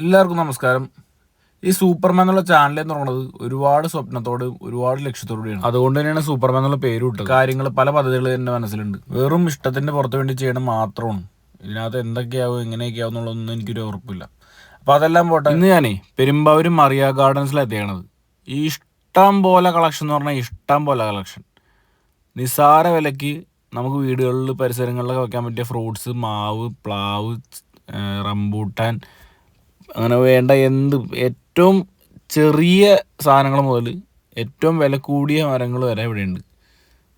എല്ലാവർക്കും നമസ്കാരം. ഈ സൂപ്പർമാൻ എന്നുള്ള ചാനൽ എന്ന് പറയുന്നത് ഒരുപാട് സ്വപ്നത്തോട് ഒരുപാട് ലക്ഷ്യത്തോടുകൂടിയാണ്. അതുകൊണ്ട് തന്നെയാണ് സൂപ്പർമാൻ എന്നുള്ള പേര് വിട്ടത് കാര്യങ്ങൾ പല പദ്ധതികൾ എന്റെ മനസ്സിലുണ്ട്. വെറും ഇഷ്ടത്തിന്റെ പുറത്തു വേണ്ടി ചെയ്യണം മാത്രമാണ്. ഇതിനകത്ത് എന്തൊക്കെയാവും എങ്ങനെയൊക്കെയാവും എന്നുള്ളതൊന്നും എനിക്കൊരു ഉറപ്പില്ല. അപ്പോൾ അതെല്ലാം പോട്ടെ. ഇന്ന് ഞാനേ പെരുമ്പാവൂർ മറിയ ഗാർഡൻസിലെത്തിയാണത് ഈ ഇഷ്ടം പോലെ കളക്ഷൻ എന്ന് പറഞ്ഞാൽ ഇഷ്ടം പോലെ കളക്ഷൻ നിസാര വിലയ്ക്ക് നമുക്ക് വീടുകളിൽ പരിസരങ്ങളിലൊക്കെ വെക്കാൻ പറ്റിയ ഫ്രൂട്ട്സ് മാവ് പ്ലാവ് റംബൂട്ടാൻ അങ്ങനെ വേണ്ട എന്ത് ഏറ്റവും ചെറിയ സാധനങ്ങൾ മുതൽ ഏറ്റവും വില കൂടിയ മരങ്ങൾ വരെ ഇവിടെയുണ്ട്.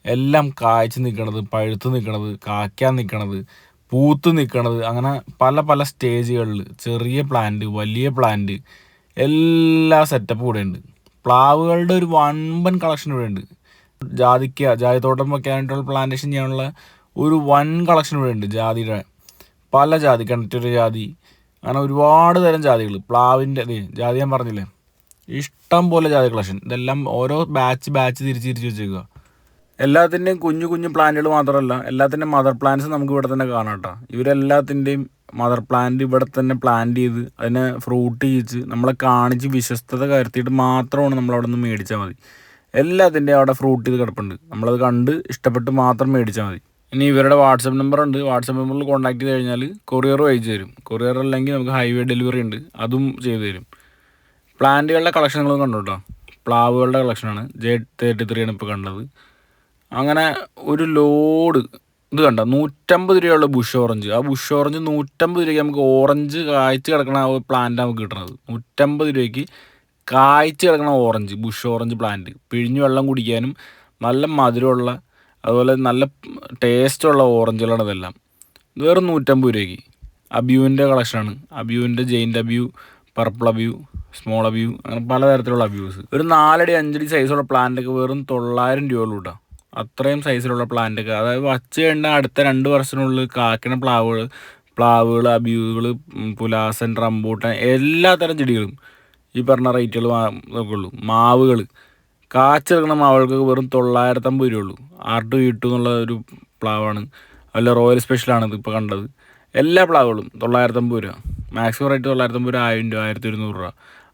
എല്ലാം കായ്ച്ച് നിൽക്കണത് പഴുത്ത് നിൽക്കണത് കായ്ക്കാൻ നിൽക്കണത് പൂത്ത് നിൽക്കണത് അങ്ങനെ പല പല സ്റ്റേജുകളിൽ ചെറിയ പ്ലാന്റ് വലിയ പ്ലാന്റ് എല്ലാ സെറ്റപ്പും ഇവിടെ ഉണ്ട് പ്ലാവുകളുടെ ഒരു വൻപൻ കളക്ഷൻ ഇവിടെ ഉണ്ട് ജാതിക്ക ജാതിത്തോട്ടം വെക്കാനായിട്ടുള്ള പ്ലാന്റേഷൻ ചെയ്യാനുള്ള ഒരു വൻ കളക്ഷൻ ഇവിടെ ഉണ്ട് ജാതിയുടെ. പല ജാതി കണ്ടിട്ടൊരു ജാതി അങ്ങനെ ഒരുപാട് തരം ജാതികൾ. പ്ലാവിന്റെ ജാതി ഞാൻ പറഞ്ഞില്ലേ? ഇഷ്ടം പോലെ ജാതി കളക്ഷൻ ഇതെല്ലാം ഓരോ ബാച്ച് ബാച്ച് തിരിച്ച് തിരിച്ച് വെച്ചേക്കുക എല്ലാത്തിന്റെയും കുഞ്ഞു കുഞ്ഞു പ്ലാന്റുകൾ മാത്രമല്ല എല്ലാത്തിന്റെയും മദർ പ്ലാന്റ്സ് നമുക്ക് ഇവിടെ തന്നെ കാണാം കേട്ടോ. ഇവരെല്ലാത്തിന്റെയും മദർ പ്ലാന്റ് ഇവിടെ തന്നെ പ്ലാന്റ് ചെയ്ത് അതിനെ ഫ്രൂട്ട് ചെയ്യിച്ച് നമ്മളെ കാണിച്ച് വിശ്വസ്തത കരുത്തിയിട്ട് മാത്രമാണ് നമ്മൾ അവിടെ നിന്ന് മേടിച്ചാൽ മതി. എല്ലാത്തിന്റെയും അവിടെ ഫ്രൂട്ട് ചെയ്ത് കിടപ്പുണ്ട്. നമ്മളത് കണ്ട് ഇഷ്ടപ്പെട്ട് മാത്രം മേടിച്ചാൽ മതി. ഇനി ഇവരുടെ വാട്സപ്പ് നമ്പർ ഉണ്ട് വാട്സപ്പ് നമ്പറിൽ കോൺടാക്ട് ചെയ്ത് കഴിഞ്ഞാൽ കൊറിയർ അയച്ചു തരും. കൊറിയർ അല്ലെങ്കിൽ നമുക്ക് ഹൈവേ ഡെലിവറി ഉണ്ട്. അതും ചെയ്തു തരും. പ്ലാന്റുകളുടെ കളക്ഷനുകളും കണ്ടു കേട്ടോ പ്ലാവുകളുടെ കളക്ഷനാണ് ജെ തേർട്ടി ത്രീ ആണ് ഇപ്പോൾ കണ്ടത്. അങ്ങനെ ഒരു ലോഡ് ഇത് കണ്ട? നൂറ്റമ്പത് രൂപയുള്ള ബുഷ് ഓറഞ്ച് ആ ബുഷ് ഓറഞ്ച് നൂറ്റമ്പത് രൂപയ്ക്ക് നമുക്ക് ഓറഞ്ച് കായ്ച്ച് കിടക്കണ പ്ലാന്റ് നമുക്ക് കിട്ടണത്. നൂറ്റമ്പത് രൂപയ്ക്ക് കായ്ച്ച് കിടക്കണ ഓറഞ്ച് ബുഷ് ഓറഞ്ച് പ്ലാന്റ് പിഴിഞ്ഞ് വെള്ളം കുടിക്കാനും നല്ല മധുരമുള്ള അതുപോലെ നല്ല ടേസ്റ്റുള്ള ഓറഞ്ചുകളാണ് ഇതെല്ലാം. ഇത് വെറും നൂറ്റമ്പത് രൂപയ്ക്ക്. അബ്യൂവിന്റെ കളക്ഷനാണ് അബ്യൂവിന്റെ giant abiu purple abiu small abiu അങ്ങനെ പലതരത്തിലുള്ള അബ്യൂസ് ഒരു നാലടി അഞ്ചടി സൈസുള്ള പ്ലാന്റൊക്കെ വെറും തൊള്ളായിരം രൂപയുള്ളൂ കേട്ടോ അത്രയും സൈസിലുള്ള പ്ലാന്റൊക്കെ അതായത് വച്ച് കഴിഞ്ഞ അടുത്ത രണ്ട് വർഷത്തിനുള്ളിൽ കാക്കണ പ്ലാവുകൾ പ്ലാവുകൾ അബ്യൂകൾ പുലാസൻ റംബൂട്ടൻ എല്ലാ തരം ചെടികളും ഈ പറഞ്ഞ റേറ്റുകൾ ഒക്കെ ഉള്ളൂ. മാവുകൾ. കാച്ചെടുക്കുന്ന മാവുകൾക്ക് വെറും തൊള്ളായിരത്തമ്പത് ആർ ഉള്ളൂ ഇ ടു എന്നുള്ള ഒരു പ്ലാവാണ്. അല്ല റോയൽ സ്പെഷ്യലാണ് ഇത് ഇപ്പോൾ കണ്ടത്. എല്ലാ പ്ലാവുകളും തൊള്ളായിരത്തമ്പത് രൂപ. മാക്സിമം റേറ്റ് തൊള്ളായിരത്തമ്പത് രൂപ ആയിരം രൂപ ആയിരത്തി ഒരുന്നൂറ് രൂപ.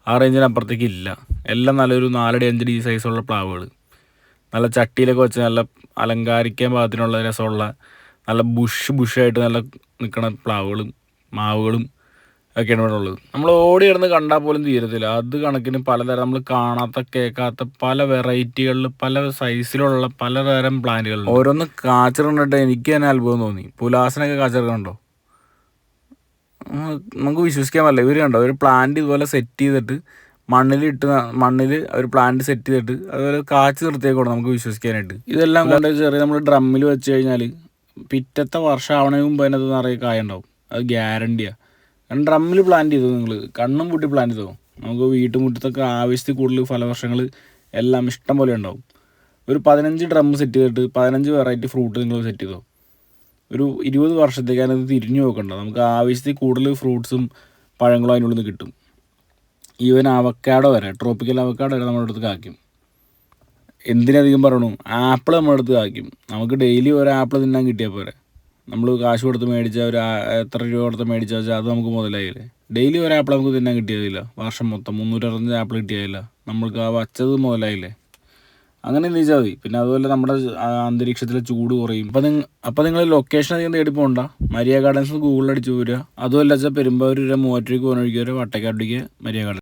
ആ റേഞ്ചിന് അപ്പുറത്തേക്ക് ഇല്ല. എല്ലാം നല്ലൊരു നാലടി അഞ്ചടി സൈസുള്ള പ്ലാവുകൾ നല്ല ചട്ടിയിലൊക്കെ വെച്ച് നല്ല അലങ്കാരിക്കാൻ പാകത്തിനുള്ള രസമുള്ള നല്ല ബുഷ് ബുഷായിട്ട് നല്ല നിൽക്കുന്ന പ്ലാവുകളും മാവുകളും ഒക്കെയാണ് ഇവിടെ ഉള്ളത്. നമ്മൾ ഓടി കിടന്ന് കണ്ടാൽ പോലും തീരത്തില്ല. അത് കണക്കിന് പലതരം നമ്മൾ കാണാത്ത കേൾക്കാത്ത പല വെറൈറ്റികളിൽ പല സൈസിലുള്ള പലതരം പ്ലാന്റുകൾ ഓരോന്ന് കാച്ചിറണ്ടിട്ട് എനിക്ക് തന്നെ അത്ഭുതം തോന്നി. പുലാസിനൊക്കെ കാച്ചിറക്കണ്ടോ നമുക്ക് വിശ്വസിക്കാൻ പറ്റില്ല. ഇവർ കണ്ടോ? ഒരു പ്ലാന്റ് ഇതുപോലെ സെറ്റ് ചെയ്തിട്ട് മണ്ണിൽ ഇട്ട് മണ്ണിൽ ഒരു പ്ലാന്റ് സെറ്റ് ചെയ്തിട്ട് അതുപോലെ കാച്ചു നിർത്തിയേക്കോണം നമുക്ക് വിശ്വസിക്കാനായിട്ട്. ഇതെല്ലാം കൊണ്ട് ചെറിയ നമ്മൾ ഡ്രമ്മിൽ വെച്ച് കഴിഞ്ഞാൽ പിറ്റത്തെ വർഷം ആവണേ മുമ്പ് അതിനകത്ത് നിറയെ കായ ഉണ്ടാവും. അത് ഗ്യാരണ്ടിയാണ് കാരണം ഡ്രമ്മിൽ പ്ലാന്റ് ചെയ്തു നിങ്ങൾ കണ്ണും പൂട്ടി പ്ലാന്റ് ചെയ്തോ? നമുക്ക് വീട്ടുമുറ്റത്തൊക്കെ ആവശ്യത്തിൽ കൂടുതൽ ഫലവർഷങ്ങൾ എല്ലാം ഇഷ്ടം പോലെ ഉണ്ടാവും. ഒരു പതിനഞ്ച് ഡ്രം സെറ്റ് ചെയ്തിട്ട് പതിനഞ്ച് വെറൈറ്റി ഫ്രൂട്ട് നിങ്ങൾ സെറ്റ് ചെയ്തോ? ഒരു ഇരുപത് വർഷത്തേക്ക് അതിനകത്ത് തിരിഞ്ഞു നോക്കണ്ട. നമുക്ക് ആവശ്യത്തിൽ കൂടുതൽ ഫ്രൂട്ട്സും പഴങ്ങളും അതിനുള്ളിൽ നിന്ന് കിട്ടും. ഈവൻ അവക്കാടോ വരെ ട്രോപ്പിക്കൽ അവക്കാടോ വരെ നമ്മുടെ അടുത്ത് കാക്കും എന്തിനധികം പറയണു? ആപ്പിൾ നമ്മുടെ അടുത്ത് കാക്കും നമുക്ക് ഡെയിലി ഒരു ആപ്പിൾ തിന്നാൻ കിട്ടിയാൽ പോരെ? നമ്മൾ കാശ് കൊടുത്ത് മേടിച്ച ഒരു എത്ര രൂപ കൊടുത്ത് മേടിച്ച വെച്ചാൽ അത് നമുക്ക് മുതലായില്ലേ? ഡെയിലി ഒരു ആപ്പിൾ നമുക്ക് തിന്നാൻ കിട്ടിയതില്ല. വർഷം മൊത്തം മുന്നൂറ്ററുപത്തഞ്ച് ആപ്പിൾ കിട്ടിയതില്ല. നമ്മൾക്ക് ആ വച്ചത് മുതലായില്ലേ? അങ്ങനെ എന്തിച്ചാൽ മതി. പിന്നെ അതുപോലെ നമ്മുടെ അന്തരീക്ഷത്തിലെ ചൂട് കുറയും. അപ്പം നിങ്ങൾ അപ്പം നിങ്ങൾ ലൊക്കേഷൻ അധികം തേടി പോകണ്ട മരിയ ഗാർഡൻസ് ഗൂഗിളിൽ അടിച്ച് പോരുക. അതുമല്ല വെച്ചാൽ പെരുമ്പാവൂർ മൂവാറ്റൂർക്ക് പോകുന്ന വഴിക്ക് വരെ മരിയ ഗാർഡൻ